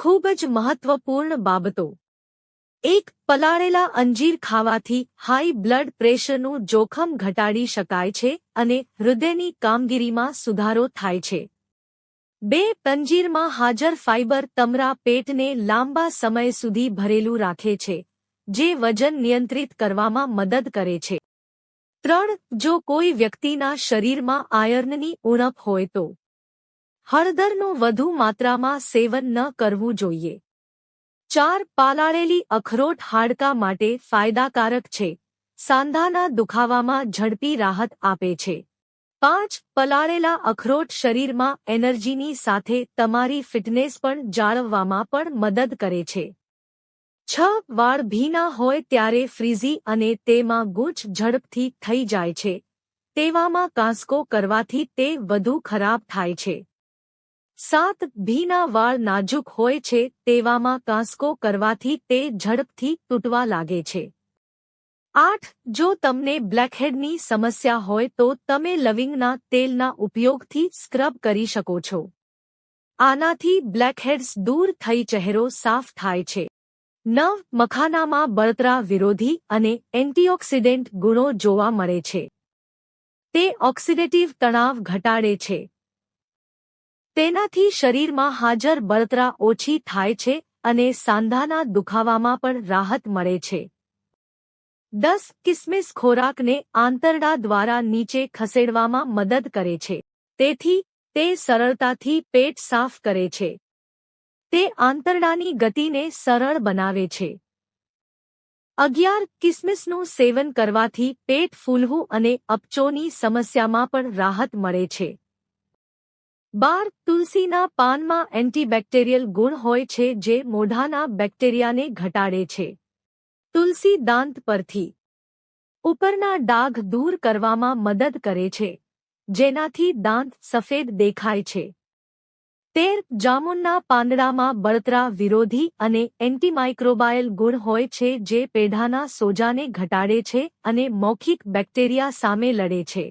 ખૂબ જ મહત્વપૂર્ણ બાબતો. એક, પલાળેલા અંજીર ખાવાથી હાઈ બ્લડ પ્રેશરનું જોખમ ઘટાડી શકાય છે અને હૃદયની કામગીરીમાં સુધારો થાય છે. બે અંજીરમાં હાજર ફાઇબર તમારા પેટને લાંબા સમય સુધી ભરેલું રાખે છે, જે વજન નિયંત્રિત કરવામાં મદદ કરે છે. ત્રણ, જો કોઈ વ્યક્તિના શરીરમાં આયર્નની ઉણપ હોય તો હળદરનું વધુ માત્રામાં સેવન ન કરવું જોઈએ. ચાર, પાલાળેલી અખરોટ હાડકા માટે ફાયદાકારક છે. સાંધાના દુખાવામાં ઝડપી રાહત આપે છે. પાંચ, પલાળેલા અખરોટ શરીરમાં એનર્જીની સાથે તમારી ફિટનેસ પણ જાળવવામાં પણ મદદ કરે છે. છ, વાળ ભીના હોય ત્યારે ફ્રીઝી અને તેમાં ગૂંચ ઝડપથી થઈ જાય છે. તેવામાં કાંસકો કરવાથી તે વધુ ખરાબ થાય છે. સાત ભીના વાળ નાજુક હોય છે તેવામાં કાંસકો કરવાથી તે ઝડપથી તૂટવા લાગે છે. આઠ, જો તમને બ્લેકહેડની સમસ્યા હોય તો તમે લવિંગના તેલના ઉપયોગથી સ્ક્રબ કરી શકો છો. આનાથી બ્લેકહેડ્સ દૂર થઈ ચહેરો સાફ થાય છે. નવ, મખાનામાં બળતરા વિરોધી અને એન્ટીઓક્સિડન્ટ ગુણો જોવા મળે છે. તે ઓક્સિડેટિવ તણાવ ઘટાડે છે. તેનાથી શરીરમાં હાજર બળતરા ઓછી થાય છે અને સાંધાના દુખાવામાં પણ રાહત મળે છે. દસ કિસમિસ ખોરાકને આંતરડા દ્વારા નીચે ખસેડવામાં મદદ કરે છે. તેથી, તે સરળતાથી પેટ સાફ કરે છે. તે આંતરડાની ગતિને સરળ બનાવે છે. અગિયાર કિસમિસનું સેવન કરવાથી પેટ ફૂલવું અને અપચોની સમસ્યામાં પણ રાહત મળે છે. બાર તુલસીના પાનમાં એન્ટીબેક્ટેરિયલ ગુણ હોય છે જે મોઢાના બેક્ટેરિયાને ઘટાડે છે. તુલસી દાંત પરથી. ઉપરના ડાઘ દૂર કરવામાં મદદ કરે છે, જેનાથી દાંત સફેદ દેખાય છે. તેર જામુનના પાંદડામાં બળતરા વિરોધી અને એન્ટીમાઇક્રોબાયલ ગુણ હોય છે જે પેઢાના સોજાને ઘટાડે છે અને મૌખિક બેક્ટેરિયા સામે લડે છે.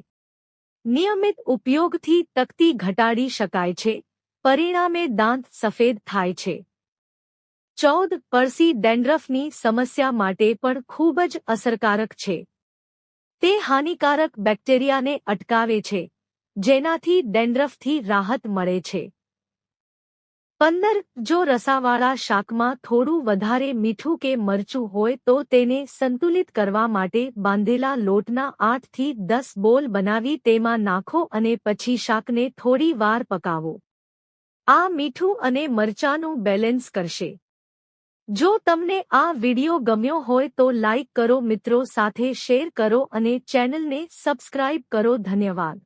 નિયમિત ઉપયોગથી તકતી ઘટાડી શકાય છે. પરિણામે દાંત સફેદ થાય છે. ચૌદ પરસી ડેન્ડ્રફની સમસ્યા માટે પણ ખૂબ જ અસરકારક છે. તે હાનિકારક બેક્ટેરિયાને અટકાવે છે, જેનાથી ડેન્ડ્રફથી રાહત મળે છે. પંદર, જો રસાવાળા શાકમાં થોડું વધારે મીઠું કે મરચું હોય તો તેને સંતુલિત કરવા માટે બાંધેલા લોટના આઠથી દસ બોલ બનાવી તેમાં નાખો અને પછી શાકને થોડી વાર પકાવો. આ મીઠું અને મરચાનું બેલેન્સ કરશે. જો તમને આ વિડિયો ગમ્યો હોય તો લાઇક કરો, મિત્રો સાથે શેર કરો અને ચેનલને સબસ્ક્રાઇબ કરો. ધન્યવાદ.